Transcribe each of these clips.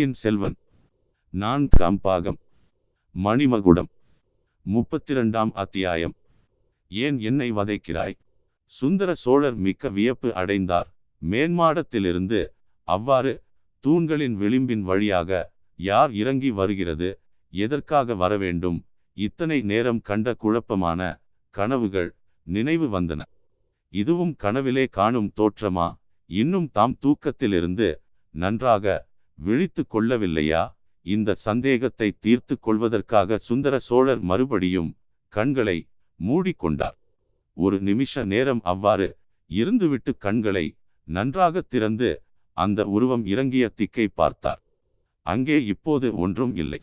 பொன்னியின் செல்வன். நான் காம்பாகம். மணிமகுடம். முப்பத்திரண்டாம் அத்தியாயம். ஏன் என்னை வதைக்கிறாய்? சுந்தர சோழர் மிக்க வியப்பு அடைந்தார். மேன்மாடத்திலிருந்து அவ்வாறு தூண்களின் விளிம்பின் வழியாக யார் இறங்கி வருகிறது? எதற்காக வரவேண்டும்? இத்தனை நேரம் கண்ட குழப்பமான கனவுகள் நினைவு வந்தன. இதுவும் கனவிலே காணும் தோற்றமா? இன்னும் தாம் தூக்கத்திலிருந்து நன்றாக விழித்து கொள்ளவில்லையா? இந்த சந்தேகத்தை தீர்த்து கொள்வதற்காக சுந்தர சோழர் மறுபடியும் கண்களை மூடிக்கொண்டார். ஒரு நிமிஷ நேரம் அவ்வாறு இருந்துவிட்டு கண்களை நன்றாக திறந்து அந்த உருவம் இறங்கிய திக்கை பார்த்தார். அங்கே இப்போது ஒன்றும் இல்லை.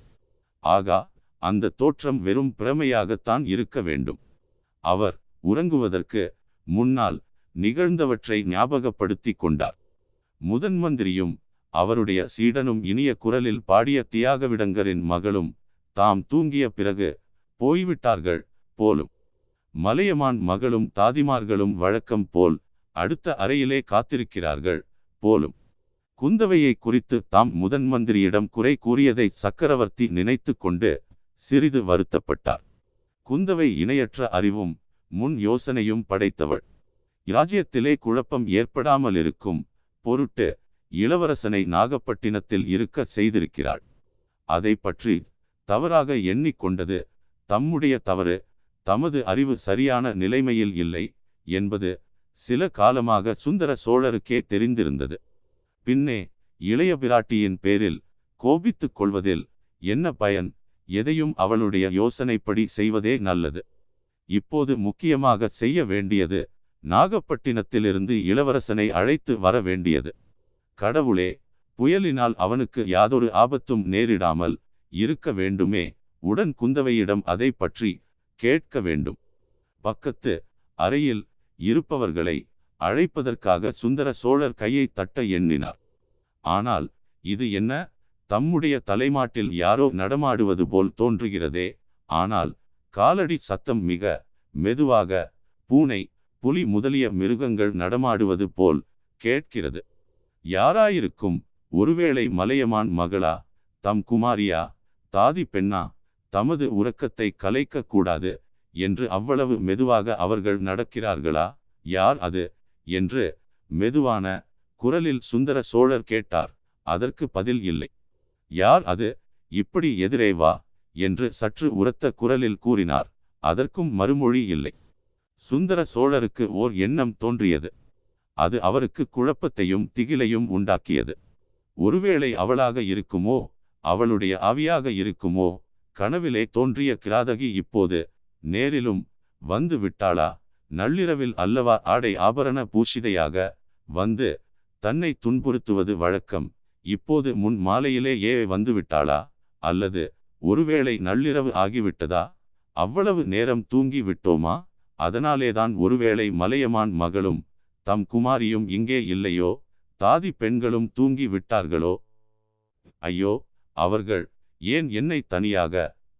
ஆகா அந்த தோற்றம் வெறும் பிரமையாகத்தான் இருக்க வேண்டும். அவர் உறங்குவதற்கு முன்னால் நிகழ்ந்தவற்றை ஞாபகப்படுத்தி கொண்டார். முதன் மந்திரியும் அவருடைய சீடனும் இனிய குரலில் பாடிய தியாகவிடங்கரின் மகளும் தாம் தூங்கிய பிறகு போய்விட்டார்கள் போலும். மலையமான் மகளும் தாதிமார்களும் வழக்கம் போல் அடுத்த அறையிலே காத்திருக்கிறார்கள் போலும். குந்தவையை குறித்து தாம் முதன் மந்திரியிடம் குறை கூறியதை சக்கரவர்த்தி நினைத்து கொண்டு சிறிது வருத்தப்பட்டார். குந்தவை இணையற்ற அறிவும் முன் யோசனையும் படைத்தவள். இராஜ்யத்திலே குழப்பம் ஏற்படாமல் இருக்கும் பொருட்டு இளவரசனை நாகப்பட்டினத்தில் இருக்க செய்திருக்கிறாள். அதை பற்றி தவறாக எண்ணிக்கொண்டது தம்முடைய தவறு தமது அறிவு சரியான நிலைமையில் இல்லை என்பது சில காலமாக சுந்தர சோழருக்கே தெரிந்திருந்தது. பின்னே இளைய பிராட்டியின் பேரில் கோபித்துக் கொள்வதில் என்ன பயன்? எதையும் அவளுடைய யோசனைப்படி செய்வதே நல்லது. இப்போது முக்கியமாக செய்ய வேண்டியது நாகப்பட்டினத்திலிருந்து இளவரசனை அழைத்து வர வேண்டியது. கடவுளே புயலினால் அவனுக்கு யாதொரு ஆபத்தும் நேரிடாமல் இருக்க வேண்டுமே. உடன் குந்தவையிடம் அதை பற்றி கேட்க வேண்டும். பக்கத்து அறையில் இருப்பவர்களை அழைப்பதற்காக சுந்தர சோழர் கையை தட்ட எண்ணினார். ஆனால் இது என்ன? தம்முடைய தலைமாட்டில் யாரோ நடமாடுவது போல் தோன்றுகிறதே. ஆனால் காலடி சத்தம் மிக மெதுவாக பூனை புலி முதலிய மிருகங்கள் நடமாடுவது போல் கேட்கிறது. யாராயிருக்கும்? ஒருவேளை மலையமான் மகளா தம் குமாரியா தாதி பெண்ணா தமது உறக்கத்தை கலைக்க கூடாது என்று அவ்வளவு மெதுவாக அவர்கள் நடக்கிறார்களா? யார் அது? என்று மெதுவான குரலில் சுந்தர சோழர் கேட்டார். அதற்கு பதில் இல்லை. யார் அது? இப்படி எதிரே வா என்று சற்று உரத்த குரலில் கூறினார். அதற்கும் மறுமொழி இல்லை. சுந்தர சோழருக்கு ஓர் எண்ணம் தோன்றியது. அது அவருக்கு குழப்பத்தையும் திகிலையும் உண்டாக்கியது. ஒருவேளை அவளாக இருக்குமோ? அவளுடைய ஆவியாக இருக்குமோ? கனவிலே தோன்றிய கிராதகி இப்போது நேரிலும் வந்து விட்டாளா? நள்ளிரவில் அல்லவா ஆடை ஆபரண பூஷிதையாக வந்து தன்னை துன்புறுத்துவது வழக்கம்? இப்போது முன் மாலையிலேயே வந்துவிட்டாளா வந்து விட்டாளா? அல்லது ஒருவேளை நள்ளிரவு ஆகிவிட்டதா? அவ்வளவு நேரம் தூங்கி விட்டோமா? அதனாலேதான் ஒருவேளை மலையமான் மகளும் தம் குமாரியும் இங்கே இல்லையோ? தாதி பெண்களும் தூங்கி விட்டார்களோ? ஐயோ அவர்கள் ஏன் என்னை தனியாக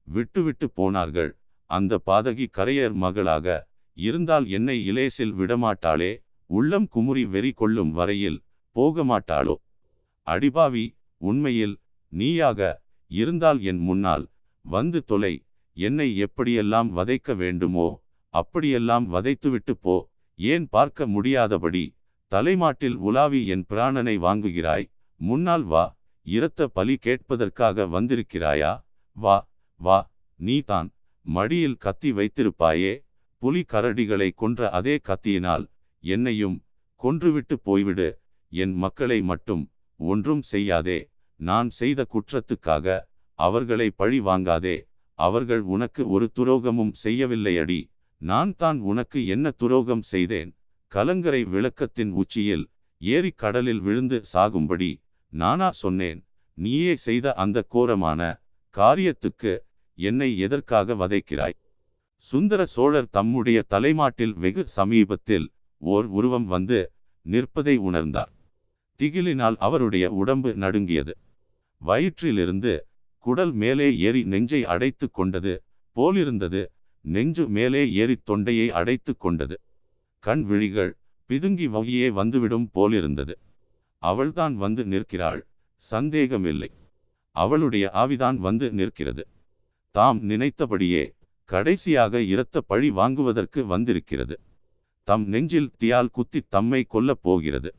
விட்டுவிட்டு போனார்கள்? அந்த பாதகி கரையர் மகளாக இருந்தால் என்னை இலேசில் விடமாட்டாளே? உள்ளம் குமுறி வெறி கொள்ளும் வரையில் போக மாட்டாளோ அடிபாவி உண்மையில் நீயாக இருந்தால் என் முன்னால் வந்து தொலை. என்னை எப்படியெல்லாம் வதைக்க வேண்டுமோ அப்படியெல்லாம் வதைத்துவிட்டு போ. ஏன் பார்க்க முடியாதபடி தலைமாட்டில் உலாவி என் பிராணனை வாங்குகிறாய் முன்னால் வா இரத்த பலி கேட்பதற்காக வந்திருக்கிறாயா? வா வா நீதான் மடியில் கத்தி வைத்திருப்பாயே புலி கரடிகளை கொன்ற அதே கத்தியினால் என்னையும் கொன்றுவிட்டு போய்விடு என் மக்களை மட்டும் ஒன்றும் செய்யாதே நான் செய்த குற்றத்துக்காக அவர்களை பழி வாங்காதே அவர்கள் உனக்கு ஒரு துரோகமும் செய்யவில்லையடி நான் தான் உனக்கு என்ன துரோகம் செய்தேன்? கலங்கரை விளக்கத்தின் உச்சியில் ஏரி கடலில் விழுந்து சாகும்படி நானா சொன்னேன் நீயே செய்த அந்த கோரமான காரியத்துக்கு என்னை எதற்காக வதைக்கிறாய்? சுந்தர சோழர் தம்முடைய தலைமாட்டில் வெகு சமீபத்தில் ஓர் உருவம் வந்து நிற்பதை உணர்ந்தார். திகிலினால் அவருடைய உடம்பு நடுங்கியது. வயிற்றிலிருந்து குடல் மேலே ஏறி நெஞ்சை அடைத்து கொண்டது போலிருந்தது. நெஞ்சு மேலே ஏறி தொண்டையை அடைத்து கொண்டது. கண் விழிகள் பிதுங்கி வகையே வந்துவிடும் போலிருந்தது. அவள்தான் வந்து நிற்கிறாள். சந்தேகமில்லை. அவளுடைய ஆவிதான் வந்து நிற்கிறது. தாம் நினைத்தபடியே கடைசியாக இரத்த பழி வாங்குவதற்கு வந்திருக்கிறது. தம் நெஞ்சில் தியால் குத்தி தம்மை கொல்லப் போகிறது.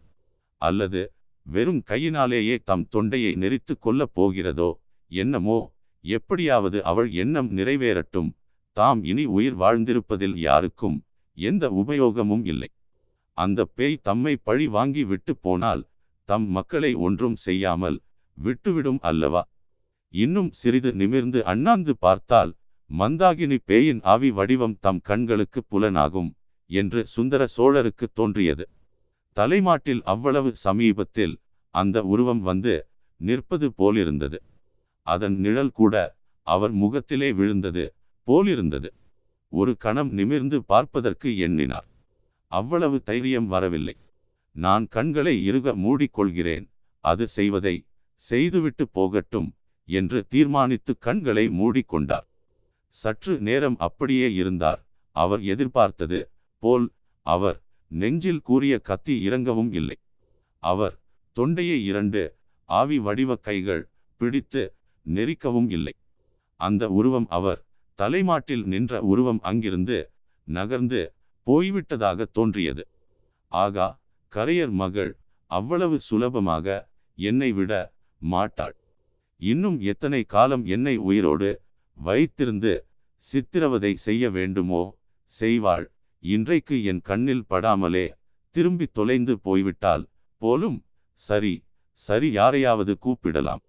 அல்லது வெறும் கையினாலேயே தம் தொண்டையை நெறித்து கொல்லப் போகிறதோ என்னமோ எப்படியாவது அவள் எண்ணம் நிறைவேறட்டும் தாம் இனி உயிர் வாழ்ந்திருப்பதில் யாருக்கும் எந்த உபயோகமும் இல்லை. அந்த பேய் தம்மை பழி வாங்கி விட்டு போனால் தம் மக்களை ஒன்றும் செய்யாமல் விட்டுவிடும் அல்லவா? இன்னும் சிறிது நிமிர்ந்து அண்ணாந்து பார்த்தால் மந்தாகினி பேயின் ஆவி வடிவம் தம் கண்களுக்கு புலனாகும் என்று சுந்தர சோழருக்கு தோன்றியது. தலைமாட்டில் அவ்வளவு சமீபத்தில் அந்த உருவம் வந்து நிற்பது போலிருந்தது. அதன் நிழல் கூட அவர் முகத்திலே விழுந்தது. போலிருந்தது. ஒரு கணம் நிமிர்ந்து பார்ப்பதற்கு எண்ணினார். அவ்வளவு தைரியம் வரவில்லை. நான் கண்களை இறுக மூடிக்கொள்கிறேன். அது செய்வதை செய்துவிட்டு போகட்டும் என்று தீர்மானித்து கண்களை மூடிக்கொண்டார். சற்று நேரம் அப்படியே இருந்தார். அவர் எதிர்பார்த்தது போல் அவர் நெஞ்சில் கூறிய கத்தி இறங்கவும் இல்லை. அவர் தொண்டையை இரண்டு ஆவி வடிவ கைகள் பிடித்து நெரிக்கவும் இல்லை. அந்த உருவம் அவர் தலைமாட்டில் நின்ற உருவம் அங்கிருந்து நகர்ந்து போய்விட்டதாக தோன்றியது. ஆகா கரையர் மகள் அவ்வளவு சுலபமாக என்னை விட மாட்டாள். இன்னும் எத்தனை காலம் என்னை உயிரோடு வைத்திருந்து சித்திரவதை செய்ய வேண்டுமோ செய்வாள். இன்றைக்கு என் கண்ணில் படாமலே திரும்பி தொலைந்து போய்விட்டால் போலும் சரி சரி யாரையாவது கூப்பிடலாம்.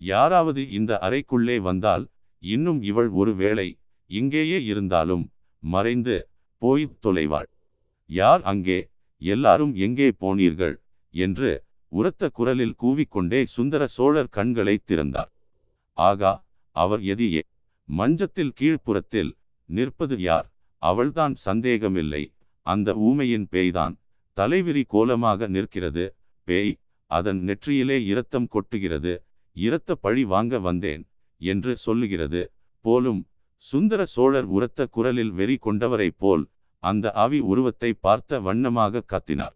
யாராவது இந்த அறைக்குள்ளே வந்தால் இன்னும் இவள் ஒரு வேளை இங்கேயே இருந்தாலும் மறைந்து போய்த் தொலைவாள். யார் அங்கே? எல்லாரும் எங்கே போனீர்கள்? என்று உரத்த குரலில் கூவிக்கொண்டே சுந்தர சோழர் கண்களை திறந்தார். ஆகா அவர் எதியே? மஞ்சத்தில் கீழ்ப்புறத்தில் நிற்பது யார்? அவள்தான் சந்தேகமில்லை. அந்த ஊமையின் பேய்தான். தலைவிரி கோலமாக நிற்கிறது. பேய் அதன் நெற்றியிலே இரத்தம் கொட்டுகிறது. இரத்த பழி வாங்க வந்தேன். என்று சொல்லுகிறது. போலும் சுந்தர சோழர் உரத்த குரலில் வெறி கொண்டவரைப் போல் அந்த ஆவி உருவத்தை பார்த்த வண்ணமாக கத்தினார்.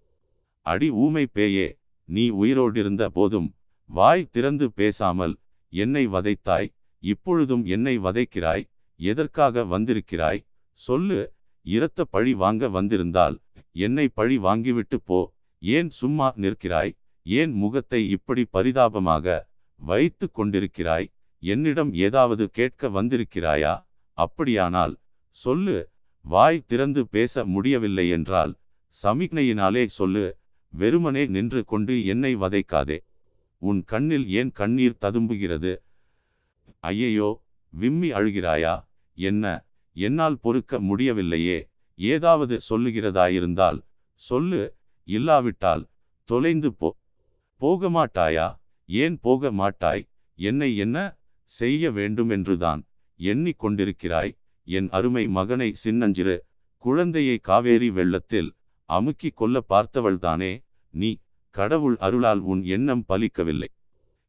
அடி ஊமை பேயே நீ உயிரோடிருந்த போதும் வாய் திறந்து பேசாமல் என்னை வதைத்தாய் இப்பொழுதும் என்னை வதைக்கிறாய் எதற்காக வந்திருக்கிறாய் சொல்லு இரத்த பழி வாங்க வந்திருந்தால் என்னை பழி வாங்கிவிட்டு போ ஏன் சும்மா நிற்கிறாய் ஏன் முகத்தை இப்படி பரிதாபமாக வைத்து கொண்டிருக்கிறாய் என்னிடம் ஏதாவது கேட்க வந்திருக்கிறாயா? அப்படியானால் சொல்லு. வாய் திறந்து பேச முடியவில்லை என்றால் சமிக்னையினாலே சொல்லு. வெறுமனே நின்று கொண்டு என்னை வதைக்காதே. உன் கண்ணில் ஏன் கண்ணீர் ததும்புகிறது? ஐயையோ விம்மி அழுகிறாயா? என்ன? என்னால் பொறுக்க முடியவில்லையே. ஏதாவது சொல்லுகிறதாயிருந்தால் சொல்லு. இல்லாவிட்டால் தொலைந்து போ. போக மாட்டாயா ஏன் போக மாட்டாய் என்னை என்ன? செய்ய வேண்டுமென்றுதான் எண்ணிக் கொண்டிருக்கிறாய் என் அருமை மகனை சின்னஞ்சிறு குழந்தையை காவேரி வெள்ளத்தில் அமுக்கிக் கொல்ல பார்த்தவள்தானே நீ கடவுள் அருளால் உன் எண்ணம் பலிக்கவில்லை.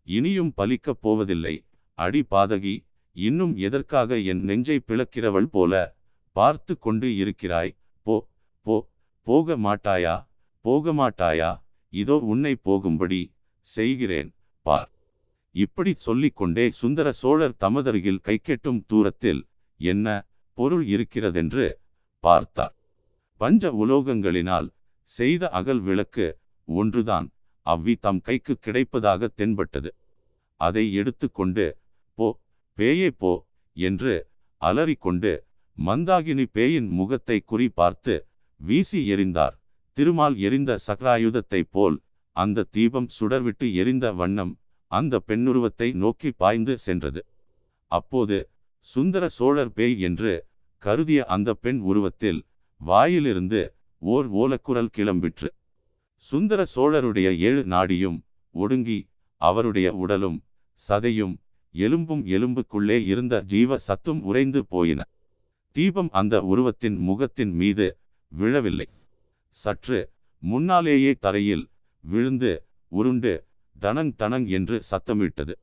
இனியும் பலிக்கப் போவதில்லை. அடி பாதகி இன்னும் எதற்காக என் நெஞ்சை பிளக்கிறவள் போல பார்த்து கொண்டு இருக்கிறாய்? போ போ போக மாட்டாயா? போக மாட்டாயா? இதோ உன்னை போகும்படி செய்கிறேன். பார். இப்படி சொல்லிக்கொண்டே சுந்தர சோழர் தமதருகில் கைக்கெட்டும் தூரத்தில் என்ன பொருள் இருக்கிறதென்று பார்த்தார். பஞ்ச உலோகங்களினால் செய்த அகல் விளக்கு ஒன்றுதான் அவ்வி தம் கைக்கு கிடைப்பதாக தென்பட்டது. அதை எடுத்துக்கொண்டு போ பேயே போ என்று அலறிக்கொண்டு மந்தாகினி பேயின் முகத்தை குறி பார்த்து வீசி எறிந்தார். திருமால் எரிந்த சக்ராயுதத்தைப் போல் அந்த தீபம் சுடர்விட்டு எரிந்த வண்ணம் அந்த பெண்ணுருவத்தை நோக்கி பாய்ந்து சென்றது. அப்போது சுந்தர சோழர் பேய் என்று கருதிய அந்த பெண் உருவத்தில் வாயிலிருந்து ஓர் ஓலக்குரல் கிளம்பிற்று. சுந்தர சோழருடைய ஏழு நாடியும் ஒடுங்கி அவருடைய உடலும் சதையும் எலும்பும் எலும்புக்குள்ளே இருந்த ஜீவ சத்தும் உறைந்து போயின. தீபம் அந்த உருவத்தின் முகத்தின் மீது விழவில்லை. சற்று முன்னாலேயே தரையில் விழுந்து உருண்டு தனங் தனங் என்று சத்தமிட்டது.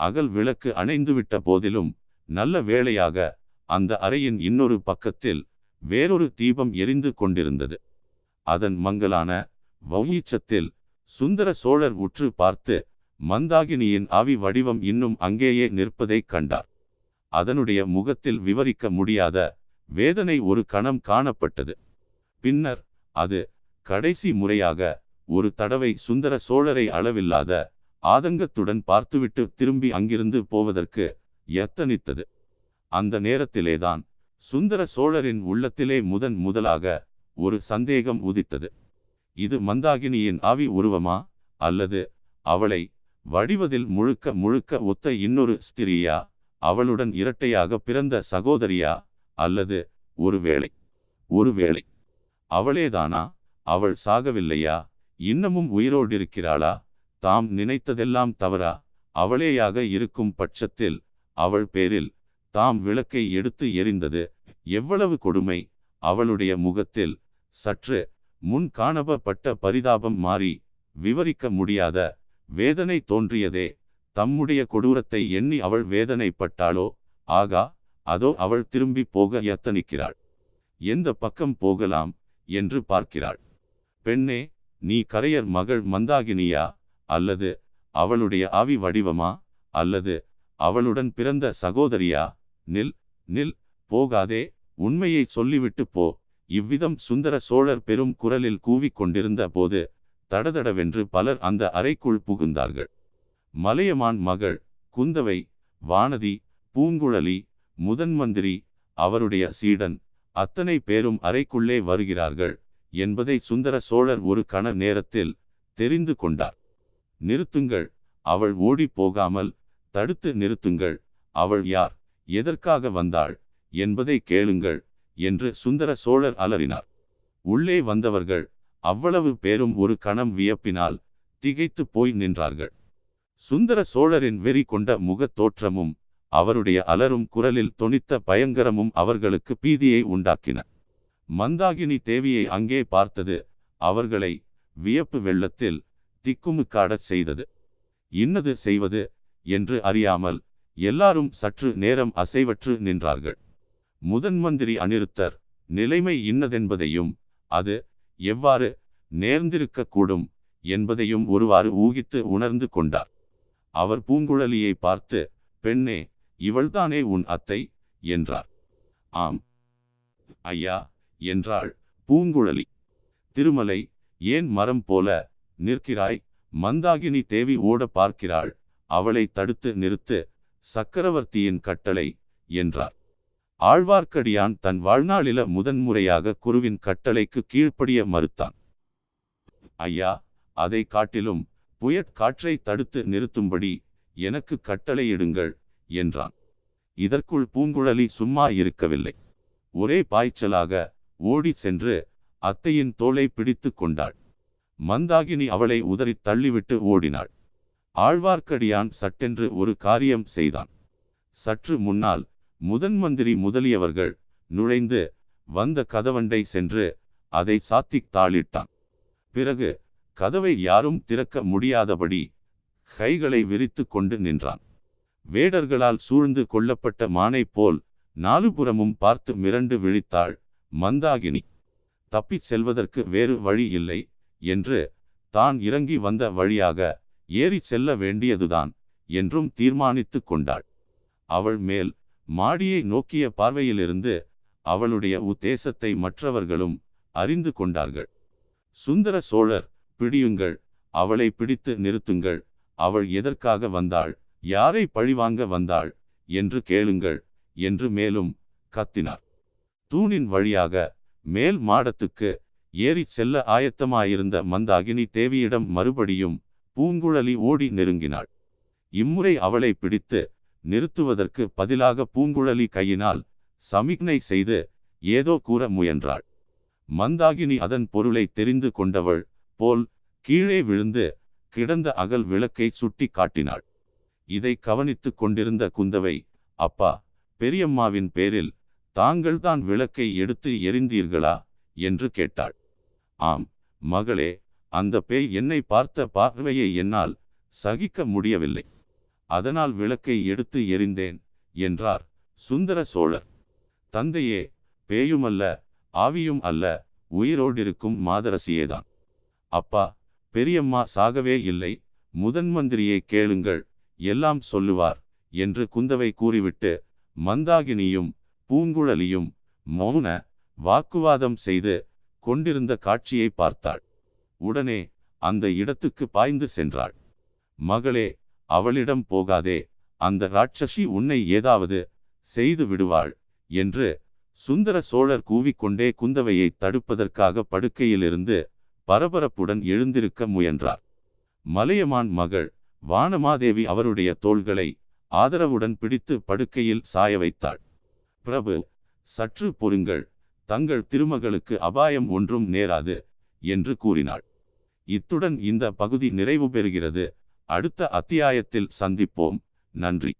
அகல் விளக்கு அணைந்துவிட்ட போதிலும் நல்ல வேளையாக அந்த அறையின் இன்னொரு பக்கத்தில் வேறொரு தீபம் எரிந்து கொண்டிருந்தது. அதன் மங்கலான வௌயீச்சத்தில் சுந்தர சோழர் உற்று பார்த்து மந்தாகினியின் ஆவி வடிவம் இன்னும் அங்கேயே நிற்பதைக் கண்டார். அதனுடைய முகத்தில் விவரிக்க முடியாத வேதனை ஒரு கணம் காணப்பட்டது. பின்னர் அது கடைசி முறையாக ஒரு தடவை சுந்தர சோழரை அளவில்லாத ஆதங்கத்துடன் பார்த்துவிட்டு திரும்பி அங்கிருந்து போவதற்கு எத்தனித்தது அந்த நேரத்திலேதான் சுந்தர சோழரின் உள்ளத்திலே முதன் முதலாக ஒரு சந்தேகம் உதித்தது. இது மந்தாகினியின் ஆவி உருவமா அல்லது அவளை வடிவதில் முழுக்க முழுக்க ஒத்த இன்னொரு ஸ்திரியா அவளுடன் இரட்டையாக பிறந்த சகோதரியா அல்லது ஒருவேளை ஒருவேளை அவளேதானா? அவள் சாகவில்லையா? இன்னமும் உயிரோடிருக்கிறாளா? தாம் நினைத்ததெல்லாம் தவறா? அவளேயாக இருக்கும் பட்சத்தில் அவள் பேரில் தாம் விளக்கை எடுத்து எரிந்தது எவ்வளவு கொடுமை! அவளுடைய முகத்தில் சற்று முன் காணப்பட்ட பரிதாபம் மாறி விவரிக்க முடியாத வேதனை தோன்றியதே! தம்முடைய கொடூரத்தை எண்ணி அவள் வேதனைப்பட்டாளோ? ஆகா அதோ அவள் திரும்பி போக எத்தனிக்கிறாள் எந்த பக்கம் போகலாம்? என்று பார்க்கிறாள். பெண்ணே நீ கரையர் மகள் மந்தாகினியா? அல்லது அவளுடைய ஆவி வடிவமா? அல்லது அவளுடன் பிறந்த சகோதரியா? நில் நில் போகாதே உண்மையை சொல்லிவிட்டு போ. இவ்விதம் சுந்தர சோழர் பெரும் குரலில் கூவிக் கொண்டிருந்த போது தடதடவென்று பலர் அந்த அறைக்குள் புகுந்தார்கள். மலையமான் மகள் குந்தவை வானதி பூங்குழலி முதன்மந்திரி அவருடைய சீடன் அத்தனை பேரும் அறைக்குள்ளே வருகிறார்கள். என்பதை சுந்தர சோழர் ஒரு கண நேரத்தில் தெரிந்து கொண்டார். நிறுத்துங்கள் அவள் ஓடி போகாமல் தடுத்து நிறுத்துங்கள். அவள் யார் எதற்காக வந்தாள் என்பதை கேளுங்கள் என்று சுந்தர சோழர் அலறினார். உள்ளே வந்தவர்கள் அவ்வளவு பேரும் ஒரு கணம் வியப்பினால் திகைத்து போய் நின்றார்கள். சுந்தர சோழரின் வெறி கொண்ட முகத் தோற்றமும் அவருடைய அலரும் குரலில் தொனித்த பயங்கரமும் அவர்களுக்கு பீதியை உண்டாக்கின. மந்தாகினி தேவியை அங்கே பார்த்தது அவர்களை வியப்பு வெள்ளத்தில் திக்குமுக்காடச் செய்தது. இன்னது செய்வது என்று அறியாமல் எல்லாரும் சற்று நேரம் அசைவற்று நின்றார்கள். முதன் மந்திரி அனிருத்தர் நிலைமை இன்னதென்பதையும் அது எவ்வாறு நேர்ந்திருக்கக்கூடும் என்பதையும் ஒருவாறு ஊகித்து உணர்ந்து கொண்டார். அவர் பூங்குழலியை பார்த்து பெண்ணே இவள்தானே உன் அத்தை? என்றார். ஆம். ஐயா என்றாள் பூங்குழலி. திருமலை ஏன் மரம் போல நிற்கிறாய்? மந்தாகினி தேவி ஓட பார்க்கிறாள். அவளை தடுத்து நிறுத்து சக்கரவர்த்தியின் கட்டளை என்றார். ஆழ்வார்க்கடியான் தன் வாழ்நாளில முதன்முறையாக குருவின் கட்டளைக்கு கீழ்ப்படிய மறுத்தான். ஐயா அதை காட்டிலும் புயற்காற்றை தடுத்து நிறுத்தும்படி எனக்கு கட்டளையிடுங்கள் என்றான். இதற்குள் பூங்குழலி சும்மா இருக்கவில்லை. ஒரே பாய்ச்சலாக ஓடி சென்று அத்தையின் தோலை பிடித்து கொண்டாள். மந்தாகினி அவளை உதறித் தள்ளிவிட்டு ஓடினாள். ஆழ்வார்க்கடியான் சட்டென்று ஒரு காரியம் செய்தான். சற்று முன்னால் முதன் மந்திரி முதலியவர்கள் நுழைந்து வந்த கதவண்டை சென்று அதை சாத்திக் தாளிட்டான். பிறகு கதவை யாரும் திறக்க முடியாதபடி கைகளை விரித்து கொண்டு நின்றான். வேடர்களால் சூழ்ந்து கொள்ளப்பட்ட மானை போல் நாலுபுறமும் பார்த்து மிரண்டு விழித்தாள் மந்தாகினி. தப்பிச் செல்வதற்கு வேறு வழி இல்லை என்று தான் இறங்கி வந்த வழியாக ஏறி செல்ல வேண்டியதுதான் என்றும் தீர்மானித்து கொண்டாள். அவள் மேல் மாடியை நோக்கிய பார்வையிலிருந்து அவளுடைய உத்தேசத்தை மற்றவர்களும் அறிந்து கொண்டார்கள். சுந்தர சோழர் பிடியுங்கள். அவளை பிடித்து நிறுத்துங்கள். அவள் எதற்காக வந்தாள்? யாரை பழிவாங்க வந்தாள்? என்று கேளுங்கள் என்று மேலும் கத்தினார். தூணின் வழியாக மேல் மாடத்துக்கு ஏறிச் செல்ல ஆயத்தமாயிருந்த மந்தாகினி தேவியிடம் மறுபடியும் பூங்குழலி ஓடி நெருங்கினாள். இம்முறை அவளை பிடித்து நிறுத்துவதற்கு பதிலாக பூங்குழலி கையினால் சமிக்ஞை செய்து ஏதோ கூற முயன்றாள். மந்தாகினி அதன் பொருளை தெரிந்து கொண்டவள் போல் கீழே விழுந்து கிடந்த அகல் விளக்கை சுட்டி காட்டினாள். இதை கவனித்துக் கொண்டிருந்த குந்தவை அப்பா பெரியம்மாவின் பேரில் தாங்கள்தான் விளக்கை எடுத்து எரிந்தீர்களா என்று கேட்டாள். ஆம் மகளே அந்த பேய் என்னை பார்த்த பார்வையை என்னால் சகிக்க முடியவில்லை. அதனால் விளக்கை எடுத்து எரிந்தேன் என்றார் சுந்தர சோழர். தந்தையே பேயுமல்ல ஆவியும் அல்ல உயிரோடிருக்கும் மாதரசியேதான். அப்பா பெரியம்மா சாகவே இல்லை முதன் மந்திரியை கேளுங்கள் எல்லாம் சொல்லுவார் என்று குந்தவை கூறிவிட்டு மந்தாகினியும் பூங்குழலியும் மௌன வாக்குவாதம் செய்து கொண்டிருந்த காட்சியை பார்த்தாள். உடனே அந்த இடத்துக்கு பாய்ந்து சென்றாள். மகளே அவளிடம் போகாதே. அந்த ராட்சசி உன்னை ஏதாவது செய்து விடுவாள் என்று சுந்தர சோழர் கூவிக்கொண்டே குந்தவையை தடுப்பதற்காக படுக்கையிலிருந்து பரபரப்புடன் எழுந்திருக்க முயன்றார். மலையமான் மகள் வானமாதேவி அவருடைய தோள்களை ஆதரவுடன் பிடித்து படுக்கையில் சாய வைத்தாள். பிரபு சற்று பொறுங்கள் தங்கள் திருமகளுக்கு அபாயம் ஒன்றும் நேராது என்று கூறினாள். இத்துடன் இந்த பகுதி நிறைவு பெறுகிறது அடுத்த அத்தியாயத்தில் சந்திப்போம். நன்றி.